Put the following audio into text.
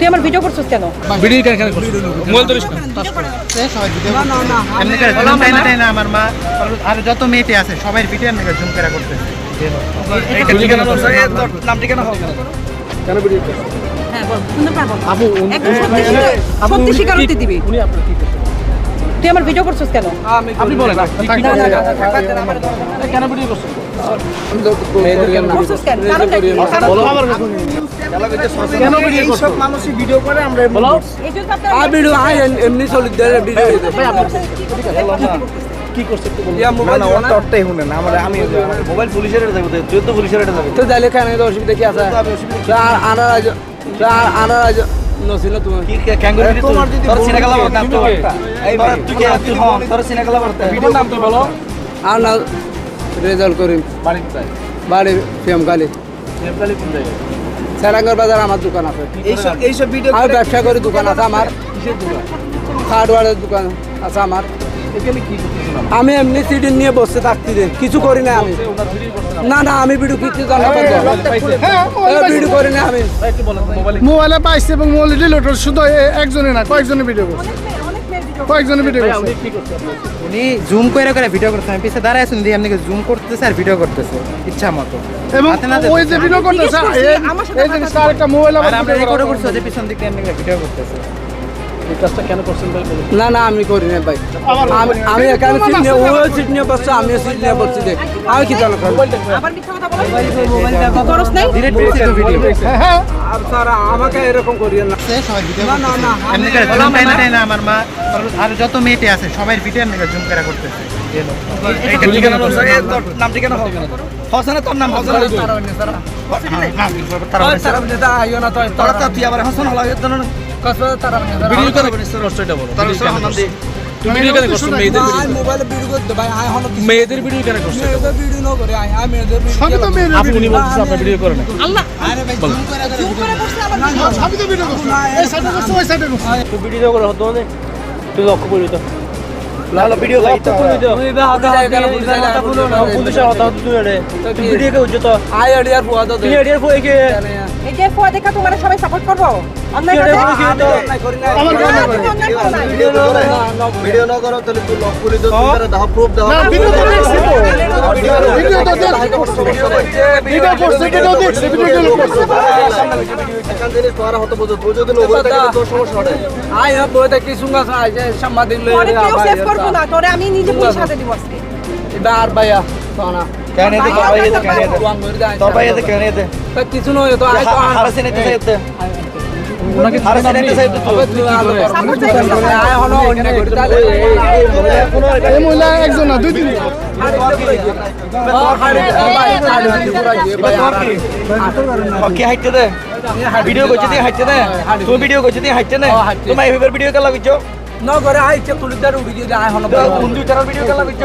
তুই আমার ভিডিও করছিস কেন ভিডিও কেন কেন করছিস মোবাইল ধরিস না এমনি করে জুম টাইনা টাইনা আমার মা আর যত মেয়েতে আছে সবাই ভিডিও এমনি করে জুম করে করতেছে ভিডিও কেন করছিস কেন ভিডিও করছিস হ্যাঁ বল শুনতে পারব আপু উনি- একদম সত্যি উনি- স্বীকার- আপু, সত্যি উনি স্বীকারোক্তি কি- দিবি। উনি আপনার কি করছেন? তুই আমার ভিডিও করছিস কেন আপনি বলেন না, না, না? না। কেন ভিডিও করছিস কি? করছ? আমি মোবাইল পুলিশের যাবে তুই পুলিশের এটা যাবে তো কেন অসুবিধা? কি আছে? আনার আনার নছিল তোমার কি ক্যাঙ্গুরি তোমার যদি তোর সিনে গেলা বলতে এই তুই কি তুই তোর সিনে গেলা বলতে ভিডিও নাম বলো। আর না রেজাল্ট করিম। বাড়ি কোথায়? বাড়ি ফেমকালি নেপালি কোন জায়গায়? সেরাঙ্গর বাজার আমার দোকান আছে। এইসব এইসব ভিডিও আমি ব্যবসা করি দোকান আছে আমার। কিসের দোকান? হার্ডওয়ারের দোকান আছে আমার। এখানে কি আমি এমনি সিডিন নিয়ে বসে থাকতে দিন কিছু করি না আমি। না। না আমি ভিডিও কিছু জানা ভিডিও করি না আমি। মোবাইলে মোবাইলে পাইছে এবং মোবাইল ডিলিটর শুধু এ- একজনে না কয়েকজনে ভিডিও করছে। মেয়ের ভিডিও? উনি জুম করে করে ভিডিও করতেছে আমি পিছে দাঁড়ায় শুনি দিয়ে আপনাকে জুম করতেছে আর ভিডিও করতেছে ইচ্ছা মতো। এবং ওই যে ভিডিও করতেছে এই- জিনিসটা আরেকটা মোবাইল আর আমরা রেকর্ড করছি যে পিছন দিকে আপনাকে ভিডিও করতেছে। এই কাজটা কেন করছেন ভাই না না আমি করি না ভাই আমি- আমি এখানে সিট নিয়ে ও সিট নিয়ে বসছে আমিও সিট নিয়ে বসছি দেখ আমি কি জানো আবার মিথ্যা কথা বলো ভিডিও হ্যাঁ আর স্যার আমাকে এরকম করিয়েন না না না না এমনি করে জুম টাইনা টাইনা আমার মা আর যত মেয়েটি আছে সবাই ভিডিও এমনি জুম করে করতেছে তোর নাম হসনে তারা না তোরা তোর ভিডিও কেন তুমি ভিডিও কেন করছ মেয়েদের ভিডিও মোবাইলে ভিডিও করতে ভাই আই হলো মেয়েদের ভিডিও কেন করছ মেয়েদের ভিডিও না করে আই আই মেয়েদের সবই তো ভিডিও আপনি উনি বলতেছে আপনার ভিডিও করে না আল্লাহ। আরে ভাই জুম করে করে করে করছে আবার সবই তো ভিডিও করছে এই সাইডে করছে ওই সাইডে করছে। ভিডিও করে হতো না তুই লক্ষ্য করি তো লালো ভিডিও তো বা হাতে হাতে বুঝাইলা না পুলিশের হতো তুই রে ভিডিও কে? উজ্জত আই আইডিয়ার বুয়া তো। তুমি এডিয়ার ফোয়ে কে? এই যে ফুয়া দেখা তোমার সবাই সাপোর্ট করব? অন্যায় কি কথা? রে, কি রে? করি না আমার না, তুমি অন্যায় করো নাই। ভিডিও না করো তাহলে তুই লক করে দাও তুমি দাও প্রুফ দাও ভিডিও তো দেখছি ভিডিও তো দেখছি ভিডিও করছে ভিডিও দেখছি ভিডিও করছে এখান থেকে তোরা হতো বুঝো তুই যদি নবরে থাকে তোর সমস্যা হবে আই হ্যাঁ বই দেখি সুঙ্গা আই যে সাংবাদিক লই পরে কেউ সেভ করব না তোরে আমি নিজে পুলিশ হাতে দিব আজকে এটা আর ভাইয়া সোনা কেন এতে তোর এতে কেন এতে তুয়াং করে দেয় তোর ভাই এতে কেন এতে কিছু নয় তো আই তো এই মহিলা একজন না দুই তিন ওকে হাইতে দে ভিডিও করছিস তুই হাইতে দে তুই ভিডিও করছিস তুই হাইতে দে তোমার এইভাবে ভিডিও কেলা করছ ন করে আইছে তুলিদার উড়ি দিয়ে আই হলো বন্ধু চার ভিডিও কেলা করছ